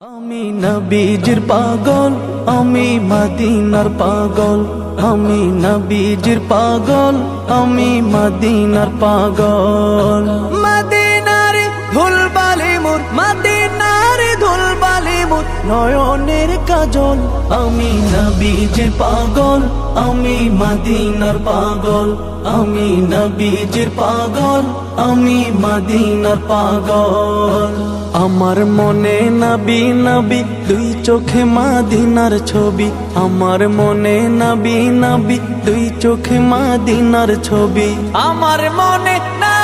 আমি নবীজির পাগল আমি মদিনার পাগল। আমি নবীজির পাগল আমি মদিনার পাগল। মদিনার ধুলবালি নয়নের কাজল, আমি নবীজির পাগল, আমি মদিনার পাগল, আমি নবীজির পাগল, আমি মদিনার পাগল। আমার মনে নবী নবী, দুই চোখে মাদিনার ছবি। আমার মনে নবী নবী, দুই চোখে মাদিনার ছবি। আমার মনে না